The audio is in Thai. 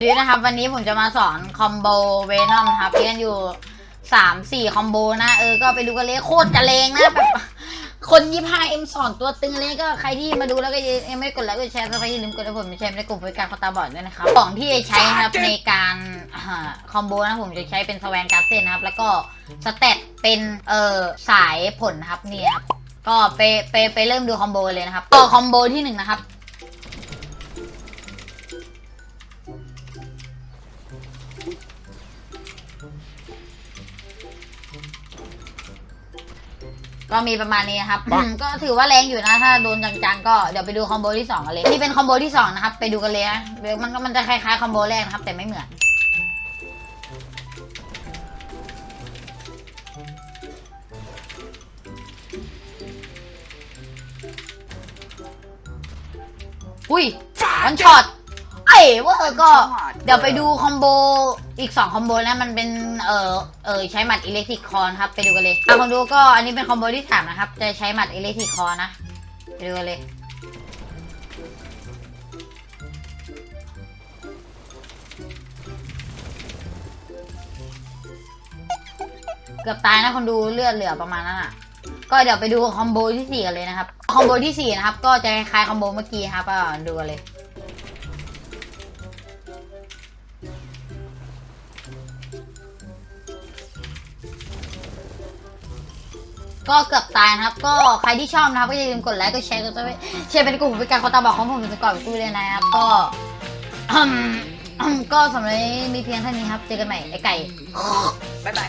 ดีนะครับวันนี้ผมจะมาสอนคอมโบเวนอมครับเรียนอยู่สามสี่คอมโบนะเออก็ไปดูกันเลยโคตรจะเลงนะแบบคนยี่ห้าเอ็มสอนตัวตึงเลยก็ใครที่มาดูแล้วก็ยังไม่กดไลค์กดแชร์ก็อย่าลืมกดให้ผมไปแชร์ในกลุ่มบริการคอตาบอดด้วยนะครับของที่จะใช้นะครับในการคอมโบนะผมจะใช้เป็นสแวนการ์เซนนะครับ แล้วก็สเตตเป็นเอ่อสายผลครับเนี่ยครับก็ไปไปไปเริ่มดูคอมโบเลยนะครับก็คอมโบที่หนึ่งนะครับ ก็มีประมาณนี้นะครับ ก็ถือว่าแรงอยู่นะ ถ้าโดนจังๆก็เดี๋ยวไปดูคอมโบที่สองกันเลย นี่เป็นคอมโบที่สองนะครับ ไปดูกันเลยนะเดี๋ยวมันก็มันจะคล้ายๆคอมโบแรกนะครับ แต่ไม่เหมือน อุ้ยวันช็อต เอ้ยเว่าเออก็ เดี๋ยวไปดูคอมโบอีก 2 คอมโบนะ มันเป็นเออเออใช้หมัดอิเล็กทริกคอนครับ ไปดูกันเลยอะคนดูก็อันนี้เป็นคอมโบที่สามนะครับ จะใช้หมัดอิเล็กทริกคอนนะ ไปดูกันเลย เกือบตายนะคนดูเลือดเหลือประมาณนั้นอะ ก็เดี๋ยวไปดูคอมโบที่สี่กันเลยนะครับ คอมโบที่สี่นะครับ ก็จะคล้ายๆคอมโบเมื่อกี้ครับอะดูกันเลย ก็เกือบตายนะครับ ก็ใครที่ชอบนะครับก็อย่าลืมกดไลค์กดแชร์กดซับสไครบ์แชร์เป็นกลุ่มเป็นการคอตาบอกของผมเป็นก่อนกูเลยนะครับ ก็ก็สำหรับมีเพียงเท่านี้ครับ เจอกันใหม่ไอไก่บ๊ายบาย